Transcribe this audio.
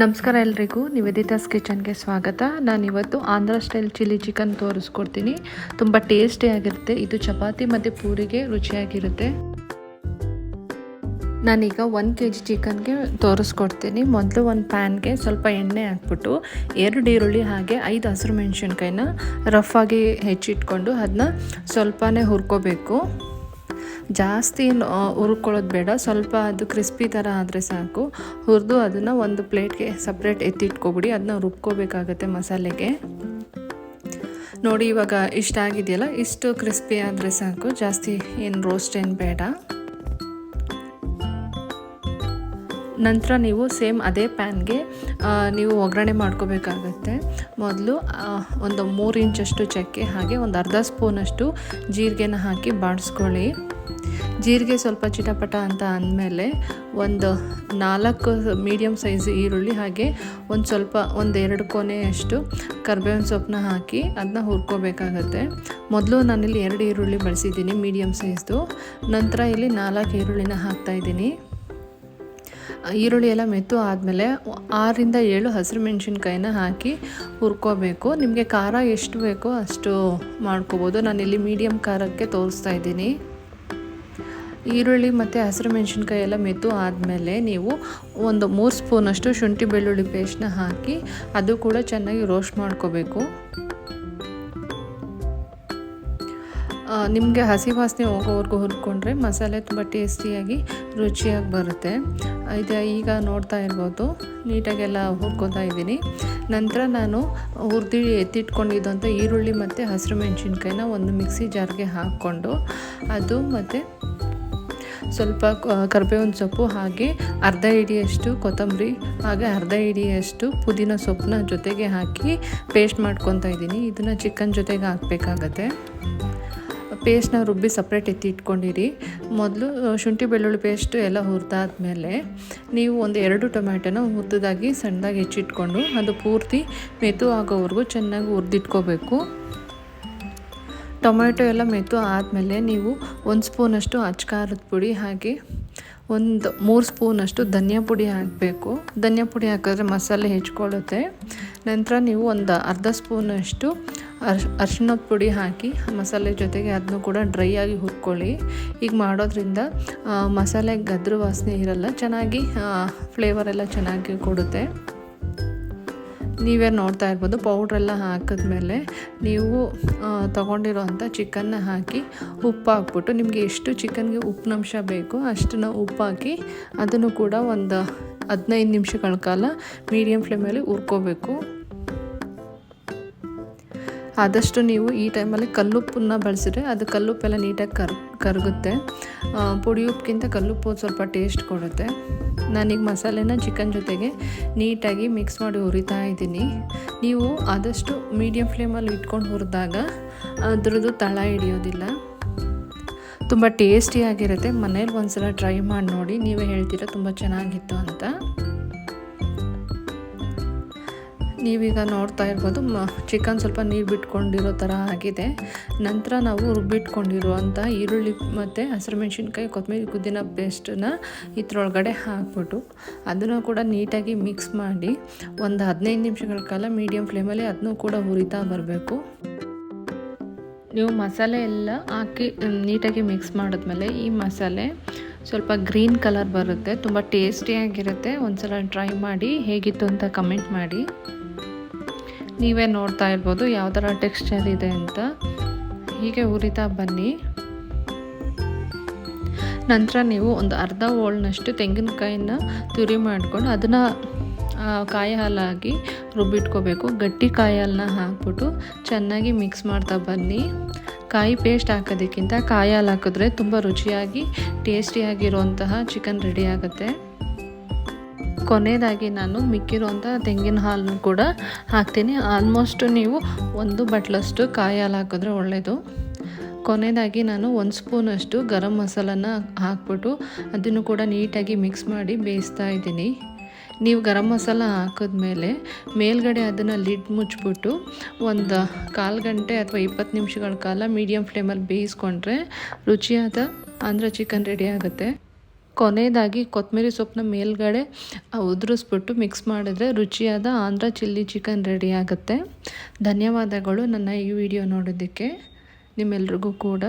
ನಮಸ್ಕಾರ ಎಲ್ರಿಗೂ, ನಿವೇದಿತಾಸ್ ಕಿಚನ್ಗೆ ಸ್ವಾಗತ. ನಾನು ಇವತ್ತು ಆಂಧ್ರ ಸ್ಟೈಲ್ ಚಿಲ್ಲಿ ಚಿಕನ್ ತೋರಿಸ್ಕೊಡ್ತೀನಿ. ತುಂಬ ಟೇಸ್ಟಿಯಾಗಿರುತ್ತೆ ಇದು ಚಪಾತಿ ಮತ್ತು ಪೂರಿಗೆ ರುಚಿಯಾಗಿರುತ್ತೆ. ನಾನೀಗ ಒಂದು ಕೆ ಜಿ ಚಿಕನ್ಗೆ ತೋರಿಸ್ಕೊಡ್ತೀನಿ. ಮೊದಲು ಒಂದು ಪ್ಯಾನ್ಗೆ ಸ್ವಲ್ಪ ಎಣ್ಣೆ ಹಾಕ್ಬಿಟ್ಟು, ಎರಡು ಈರುಳ್ಳಿ ಹಾಗೆ ಐದು ಹಸಿರು ಮೆಣಸಿನ್ಕಾಯಿನ ರಫ್ ಆಗಿ ಹೆಚ್ಚಿಟ್ಕೊಂಡು ಅದನ್ನ ಸ್ವಲ್ಪನೇ ಹುರ್ಕೋಬೇಕು. ಜಾಸ್ತಿ ಹುರ್ಕೊಳ್ಳೋದು ಬೇಡ. ಸ್ವಲ್ಪ ಅದು ಕ್ರಿಸ್ಪಿ ಥರ ಆದರೆ ಸಾಕು. ಹುರಿದು ಅದನ್ನು ಒಂದು ಪ್ಲೇಟ್ಗೆ ಸಪ್ರೇಟ್ ಎತ್ತಿಟ್ಕೊಬಿಡಿ ಅದನ್ನ ರುಬ್ಕೋಬೇಕಾಗತ್ತೆ ಮಸಾಲೆಗೆ. ನೋಡಿ ಇವಾಗ ಇಷ್ಟ ಆಗಿದೆಯಲ್ಲ ಇಷ್ಟು ಕ್ರಿಸ್ಪಿ ಆದರೆ ಸಾಕು. ಜಾಸ್ತಿ ಏನು ರೋಸ್ಟ್ ಏನು ಬೇಡ. ನಂತರ ನೀವು ಸೇಮ್ ಅದೇ ಪ್ಯಾನ್ಗೆ ನೀವು ಒಗ್ಗರಣೆ ಮಾಡ್ಕೋಬೇಕಾಗತ್ತೆ. ಮೊದಲು ಒಂದು ಮೂರು ಇಂಚಷ್ಟು ಚಕ್ಕೆ ಹಾಗೆ ಒಂದು ಅರ್ಧ ಸ್ಪೂನಷ್ಟು ಜೀರಿಗೆನ ಹಾಕಿ ಬಾಡಿಸ್ಕೊಳ್ಳಿ. ಜೀರಿಗೆ ಸ್ವಲ್ಪ ಚಿಟಪಟ ಅಂತ ಅಂದಮೇಲೆ ಒಂದು ನಾಲ್ಕು ಮೀಡಿಯಮ್ ಸೈಜ್ ಈರುಳ್ಳಿ ಹಾಗೆ ಒಂದು ಸ್ವಲ್ಪ ಒಂದು ಎರಡು ಕೊನೆಯಷ್ಟು ಕರ್ಬೇವಿನ ಸೊಪ್ಪನ್ನ ಹಾಕಿ ಅದನ್ನ ಹುರ್ಕೋಬೇಕಾಗತ್ತೆ. ಮೊದಲು ನಾನಿಲ್ಲಿ ಎರಡು ಈರುಳ್ಳಿ ಬಳಸಿದ್ದೀನಿ ಮೀಡಿಯಮ್ ಸೈಜ್ದು. ನಂತರ ಇಲ್ಲಿ ನಾಲ್ಕು ಈರುಳ್ಳಿನ ಹಾಕ್ತಾಯಿದ್ದೀನಿ ಈರುಳ್ಳಿ ಎಲ್ಲ ಮೆತ್ತು ಆದಮೇಲೆ ಆರರಿಂದ ಏಳು ಹಸಿರು ಮೆಣಸಿನ್ಕಾಯಿನ ಹಾಕಿ ಹುರ್ಕೋಬೇಕು. ನಿಮಗೆ ಖಾರ ಎಷ್ಟು ಬೇಕೋ ಅಷ್ಟು ಮಾಡ್ಕೋಬೋದು. ನಾನಿಲ್ಲಿ ಮೀಡಿಯಮ್ ಖಾರಕ್ಕೆ ತೋರಿಸ್ತಾ ಇದ್ದೀನಿ. ಈರುಳ್ಳಿ ಮತ್ತು ಹಸಿರು ಮೆಣಸಿನ್ಕಾಯಿ ಎಲ್ಲ ಮೆತ್ತು ಆದಮೇಲೆ ನೀವು ಒಂದು ಮೂರು ಸ್ಪೂನಷ್ಟು ಶುಂಠಿ ಬೆಳ್ಳುಳ್ಳಿ ಪೇಸ್ಟ್ನ ಹಾಕಿ ಅದು ಕೂಡ ಚೆನ್ನಾಗಿ ರೋಸ್ಟ್ ಮಾಡ್ಕೋಬೇಕು. ನಿಮಗೆ ಹಸಿ ವಾಸನೆ ಹೋಗೋವರೆಗೂ ಹುರ್ಕೊಂಡ್ರೆ ಮಸಾಲೆ ತುಂಬ ಟೇಸ್ಟಿಯಾಗಿ ರುಚಿಯಾಗಿ ಬರುತ್ತೆ. ಇದು ಈಗ ನೋಡ್ತಾ ಇರ್ಬೋದು. ನೀಟಾಗೆಲ್ಲ ಹುರ್ಕೊತಾ ಇದ್ದೀನಿ. ನಂತರ ನಾನು ಹುರಿದಿ ಎತ್ತಿಟ್ಕೊಂಡಿದ್ದಂಥ ಈರುಳ್ಳಿ ಮತ್ತು ಹಸಿರು ಮೆಣಸಿನ್ಕಾಯಿನ ಒಂದು ಮಿಕ್ಸಿ ಜಾರ್ಗೆ ಹಾಕ್ಕೊಂಡು ಅದು ಮತ್ತು ಸ್ವಲ್ಪ ಕರ್ಬೇವಿನ ಸೊಪ್ಪು ಹಾಗೆ ಅರ್ಧ ಹಿಡಿಯಷ್ಟು ಕೊತ್ತಂಬರಿ ಹಾಗೆ ಅರ್ಧ ಹಿಡಿಯಷ್ಟು ಪುದೀನ ಸೊಪ್ಪನ್ನ ಜೊತೆಗೆ ಹಾಕಿ ಪೇಸ್ಟ್ ಮಾಡ್ಕೊತಾ ಇದ್ದೀನಿ. ಇದನ್ನು ಚಿಕನ್ ಜೊತೆಗೆ ಹಾಕಬೇಕಾಗತ್ತೆ. ಪೇಸ್ಟ್ನ ರುಬ್ಬಿ ಸಪ್ರೇಟ್ ಎತ್ತಿ ಇಟ್ಕೊಂಡಿರಿ. ಮೊದಲು ಶುಂಠಿ, ಬೆಳ್ಳುಳ್ಳಿ ಪೇಸ್ಟ್ ಎಲ್ಲ ಹುರಿದಾದ್ಮೇಲೆ ನೀವು ಒಂದು ಎರಡು ಟೊಮ್ಯಾಟೊನ ಹುರಿದಾಗಿ ಸಣ್ಣದಾಗಿ ಹೆಚ್ಚಿಟ್ಕೊಂಡು ಅದು ಪೂರ್ತಿ ಮೆತು ಆಗೋವರೆಗೂ ಚೆನ್ನಾಗಿ ಹುರಿದಿಟ್ಕೋಬೇಕು. ಟೊಮೆಟೊ ಎಲ್ಲ ಮೆತ್ತು ಆದಮೇಲೆ ನೀವು ಒಂದು ಸ್ಪೂನಷ್ಟು ಅಚ್ಕಾರದ ಪುಡಿ ಹಾಕಿ ಒಂದು ಮೂರು ಸ್ಪೂನಷ್ಟು ಧನಿಯಾ ಪುಡಿ ಹಾಕಬೇಕು. ಧನಿಯಾ ಪುಡಿ ಹಾಕಿದ್ರೆ ಮಸಾಲೆ ಹೆಚ್ಕೊಳ್ಳುತ್ತೆ. ನಂತರ ನೀವು ಒಂದು ಅರ್ಧ ಸ್ಪೂನಷ್ಟು ಅರ್ಶ್ ಅರ್ಶಿನದ ಪುಡಿ ಹಾಕಿ ಮಸಾಲೆ ಜೊತೆಗೆ ಅದನ್ನು ಕೂಡ ಡ್ರೈ ಆಗಿ ಹುರ್ಕೊಳ್ಳಿ. ಈಗ ಮಾಡೋದ್ರಿಂದ ಮಸಾಲೆ ಗದ್ರ ವಾಸನೆ ಇರಲ್ಲ, ಚೆನ್ನಾಗಿ ಫ್ಲೇವರೆಲ್ಲ ಚೆನ್ನಾಗಿ ಕೊಡುತ್ತೆ. ನೀವೇ ನೋಡ್ತಾ ಇರ್ಬೋದು. ಪೌಡ್ರೆಲ್ಲ ಹಾಕಿದ್ಮೇಲೆ ನೀವು ತೊಗೊಂಡಿರೋಂಥ ಚಿಕನ್ನ ಹಾಕಿ ಉಪ್ಪು ಹಾಕ್ಬಿಟ್ಟು, ನಿಮಗೆ ಎಷ್ಟು ಚಿಕನ್ಗೆ ಉಪ್ಪಿನಂಶ ಬೇಕು ಅಷ್ಟನ್ನು ಉಪ್ಪು ಹಾಕಿ ಅದನ್ನು ಕೂಡ ಒಂದು ಹದಿನೈದು ನಿಮಿಷಗಳ ಕಾಲ ಮೀಡಿಯಮ್ ಫ್ಲೇಮಲ್ಲಿ ಹುರ್ಕೋಬೇಕು. ಆದಷ್ಟು ನೀವು ಈ ಟೈಮಲ್ಲಿ ಕಲ್ಲುಪ್ಪನ್ನ ಬಳಸಿದ್ರೆ ಅದು ಕಲ್ಲುಪ್ಪೆಲ್ಲ ನೀಟಾಗಿ ಕರ್, ಕರಗುತ್ತೆ. ಪುಡಿ ಉಪ್ಪಿಗಿಂತ ಕಲ್ಲುಪ್ಪು ಸ್ವಲ್ಪ ಟೇಸ್ಟ್ ಕೊಡುತ್ತೆ. ನಾನೀಗ ಮಸಾಲೆನ ಚಿಕನ್ ಜೊತೆಗೆ ನೀಟಾಗಿ ಮಿಕ್ಸ್ ಮಾಡಿ ಹುರಿತಾ ಇದ್ದೀನಿ. ನೀವು ಆದಷ್ಟು ಮೀಡಿಯಮ್ ಫ್ಲೇಮಲ್ಲಿ ಇಟ್ಕೊಂಡು ಹುರಿದಾಗ ಅದ್ರದ್ದು ತಳ ಹಿಡಿಯೋದಿಲ್ಲ. ತುಂಬ ಟೇಸ್ಟಿಯಾಗಿರುತ್ತೆ ಮನೇಲಿ ಒಂದ್ಸಲ ಟ್ರೈ ಮಾಡಿ ನೋಡಿ. ನೀವೇ ಹೇಳ್ತೀರಾ, ತುಂಬ ಚೆನ್ನಾಗಿತ್ತು ಅಂತ. ನೀವೀಗ ನೋಡ್ತಾ ಇರ್ಬೋದು ಚಿಕನ್ ಸ್ವಲ್ಪ ನೀರು ಬಿಟ್ಕೊಂಡಿರೋ ಥರ ಆಗಿದೆ. ನಂತರ ನಾವು ರುಬ್ಬಿಟ್ಕೊಂಡಿರುವಂಥ ಈರುಳ್ಳಿ ಮತ್ತು ಹಸಿರು ಮೆಣಸಿನ್ಕಾಯಿ, ಕೊತ್ತಂಬರಿ ಕುದ್ದಿನ ಪೇಸ್ಟನ್ನ ಇದರೊಳಗಡೆ ಹಾಕ್ಬಿಟ್ಟು ಅದನ್ನು ಕೂಡ ನೀಟಾಗಿ ಮಿಕ್ಸ್ ಮಾಡಿ ಒಂದು ಹದಿನೈದು ನಿಮಿಷಗಳ ಕಾಲ ಮೀಡಿಯಮ್ ಫ್ಲೇಮಲ್ಲಿ ಅದನ್ನೂ ಕೂಡ ಹುರಿತಾ ಬರಬೇಕು. ನೀವು ಮಸಾಲೆ ಎಲ್ಲ ಹಾಕಿ ನೀಟಾಗಿ ಮಿಕ್ಸ್ ಮಾಡಿದ್ಮೇಲೆ ಈ ಮಸಾಲೆ ಸ್ವಲ್ಪ ಗ್ರೀನ್ ಕಲರ್ ಬರುತ್ತೆ, ತುಂಬ ಟೇಸ್ಟಿಯಾಗಿರುತ್ತೆ ಒಂದ್ಸಲ ಟ್ರೈ ಮಾಡಿ, ಹೇಗಿತ್ತು ಅಂತ ಕಮೆಂಟ್ ಮಾಡಿ. ನೀವೇ ನೋಡ್ತಾ ಇರ್ಬೋದು ಯಾವ ಥರ ಟೆಕ್ಸ್ಚರ್ ಇದೆ ಅಂತ. ಹೀಗೆ ಉರಿತಾ ಬನ್ನಿ. ನಂತರ ನೀವು ಒಂದು ಅರ್ಧ ಓಳ್ನಷ್ಟು ತೆಂಗಿನಕಾಯಿನ ತುರಿ ಮಾಡಿಕೊಂಡು ಅದನ್ನು ಕಾಯಿ ಹಾಲಾಗಿ ರುಬ್ಬಿಟ್ಕೋಬೇಕು. ಗಟ್ಟಿ ಕಾಯಿ ಹಾಲನ್ನ ಹಾಕ್ಬಿಟ್ಟು ಚೆನ್ನಾಗಿ ಮಿಕ್ಸ್ ಮಾಡ್ತಾ ಬನ್ನಿ. ಕಾಯಿ ಪೇಸ್ಟ್ ಹಾಕೋದಕ್ಕಿಂತ ಕಾಯಿ ಹಾಕಿದ್ರೆ ತುಂಬ ರುಚಿಯಾಗಿ ಟೇಸ್ಟಿಯಾಗಿರುವಂತಹ ಚಿಕನ್ ರೆಡಿ ಆಗುತ್ತೆ. ಕೊನೆಯದಾಗಿ ನಾನು ಮಿಕ್ಕಿರುವಂಥ ತೆಂಗಿನ ಹಾಲನ್ನು ಕೂಡ ಹಾಕ್ತೀನಿ. ಆಲ್ಮೋಸ್ಟ್ ನೀವು ಒಂದು ಬಟ್ಲಷ್ಟು ಕಾಯಿ ಹಾಕಿದ್ರೆ ಒಳ್ಳೆಯದು ಕೊನೆಯದಾಗಿ ನಾನು ಒಂದು ಸ್ಪೂನಷ್ಟು ಗರಂ ಮಸಾಲನ ಹಾಕ್ಬಿಟ್ಟು ಅದನ್ನು ಕೂಡ ನೀಟಾಗಿ ಮಿಕ್ಸ್ ಮಾಡಿ ಬೇಯಿಸ್ತಾ ಇದ್ದೀನಿ. ನೀವು ಗರಂ ಮಸಾಲ ಹಾಕಿದ್ಮೇಲೆ ಮೇಲ್ಗಡೆ ಅದನ್ನು ಲಿಡ್ ಮುಚ್ಚಿಬಿಟ್ಟು ಒಂದು ಕಾಲು ಗಂಟೆ ಅಥವಾ ಇಪ್ಪತ್ತು ನಿಮಿಷಗಳ ಕಾಲ ಮೀಡಿಯಮ್ ಫ್ಲೇಮಲ್ಲಿ ಬೇಯಿಸ್ಕೊಂಡ್ರೆ ರುಚಿಯಾದ ಆಂಧ್ರ ಚಿಕನ್ ರೆಡಿ ಆಗುತ್ತೆ. ಕೊನೆಯದಾಗಿ ಕೊತ್ತಂಬರಿ ಸೊಪ್ಪನ್ನ ಮೇಲ್ಗಡೆ ಉದುರಿಸ್ಬಿಟ್ಟು ಮಿಕ್ಸ್ ಮಾಡಿದ್ರೆ ರುಚಿಯಾದ ಆಂಧ್ರ ಚಿಲ್ಲಿ ಚಿಕನ್ ರೆಡಿ ಆಗುತ್ತೆ. ಧನ್ಯವಾದಗಳು ನನ್ನ ಈ ವಿಡಿಯೋ ನೋಡೋದಕ್ಕೆ. ನಿಮ್ಮೆಲ್ರಿಗೂ ಕೂಡ.